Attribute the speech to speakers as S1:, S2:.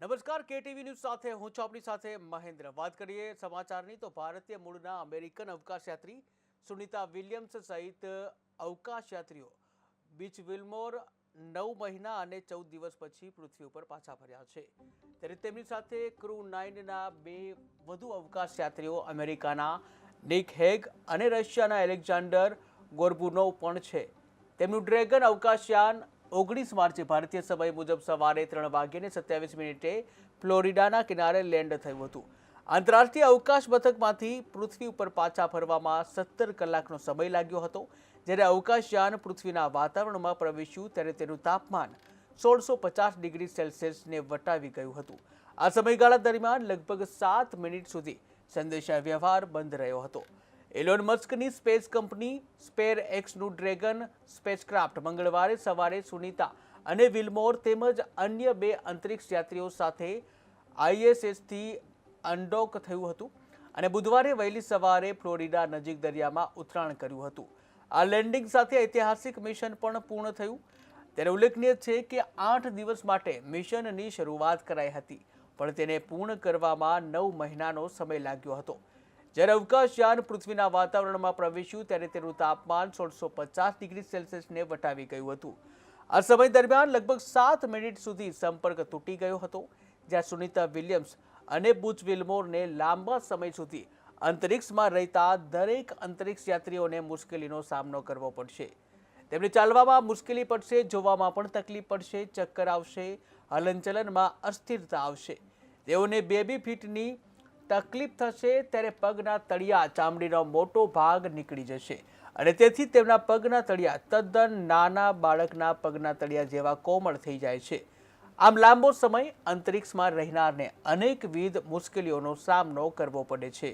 S1: નમસ્કાર, KTV news સાથે હું છું આપની સાથે મહેન્દ્ર. વાત કરીએ સમાચારની તો ભારતીય મૂળના અમેરિકન અવકાશયાત્રી સુનિતા વિલિયમ્સ સહિત અવકાશયાત્રીઓ બીચ વિલમોર નવ મહિના અને ચૌદ દિવસ પછી પૃથ્વી ઉપર પાછા ફર્યા છે. ત્યારે તેમની સાથે ક્રૂ નાઇનના બે વધુ અવકાશયાત્રીઓ અમેરિકાના નિક હેગ અને રશિયાના એલેક્ઝાન્ડર ગોર્બુનોવ પણ છે. તેમનું ડ્રેગન અવકાશયાન ઓગણીસ માર્ચે ભારતીય સમય મુજબ સવારે ત્રણ વાગ્યેને સત્યાવીસ મિનિટે ફ્લોરિડાના કિનારે લેન્ડ થયું હતું. આંતરરાષ્ટ્રીય અવકાશ મથકમાંથી પૃથ્વી ઉપર પાછા ફરવામાં સત્તર કલાકનો સમય લાગ્યો હતો. જ્યારે અવકાશયાન પૃથ્વીના વાતાવરણમાં પ્રવેશ્યું ત્યારે તેનું તાપમાન સોળસો પચાસ ડિગ્રી સેલ્સિયસને વટાવી ગયું હતું. આ સમયગાળા દરમિયાન લગભગ સાત મિનિટ સુધી સંદેશા વ્યવહાર બંધ રહ્યો હતો. એલોન મસ્કની સ્પેસ કંપની સ્પેર એક્સનું ડ્રેગન સ્પેસક્રાફ્ટ મંગળવારે સવારે સુનીતા અને વિલમોર તેમજ અન્ય બે અંતરિક્ષ યાત્રીઓ સાથે આઈએસએસથી અનડોક થયું હતું અને બુધવારે વહેલી સવારે ફ્લોરિડા નજીક દરિયામાં ઉતરાણ કર્યું હતું. આ લેન્ડિંગ સાથે ઐતિહાસિક મિશન પણ પૂર્ણ થયું. ત્યારે ઉલ્લેખનીય છે કે આઠ દિવસ માટે મિશનની શરૂઆત કરાઈ હતી, પણ તેને પૂર્ણ કરવામાં નવ મહિનાનો સમય લાગ્યો હતો. જ્યારે અવકાશયાન પૃથ્વીના વાતાવરણમાં પ્રવેશ્યું ત્યારે તેનું તાપમાન સોળસો પચાસ ડિગ્રી સેલ્સિયસને વટાવી ગયું હતું. આ સમય દરમિયાન લગભગ સાત મિનિટ સુધી સંપર્ક તૂટી ગયો હતો, જ્યાં સુનિતા વિલિયમ્સ અને બુચ વિલમોરને લાંબા સમય સુધી અંતરિક્ષમાં રહેતા દરેક અંતરિક્ષ યાત્રીઓને મુશ્કેલીનો સામનો કરવો પડશે. તેમને ચાલવામાં મુશ્કેલી પડશે, જોવામાં પણ તકલીફ પડશે, ચક્કર આવશે, હલનચલનમાં અસ્થિરતા આવશે. તેઓને બેબી ફીટની તકલીફ થશે ત્યારે પગના તળિયા ચામડીનો મોટો ભાગ નીકળી જશે. અને તેથી તેમના પગના તળિયા તદ્દન નાના બાળકના પગના તળિયા જેવા કોમળ થઈ જાય છે. આમ લાંબો સમય અંતરિક્ષમાં રહેનારને અનેકવિધ મુશ્કેલીઓનો સામનો કરવો પડે છે.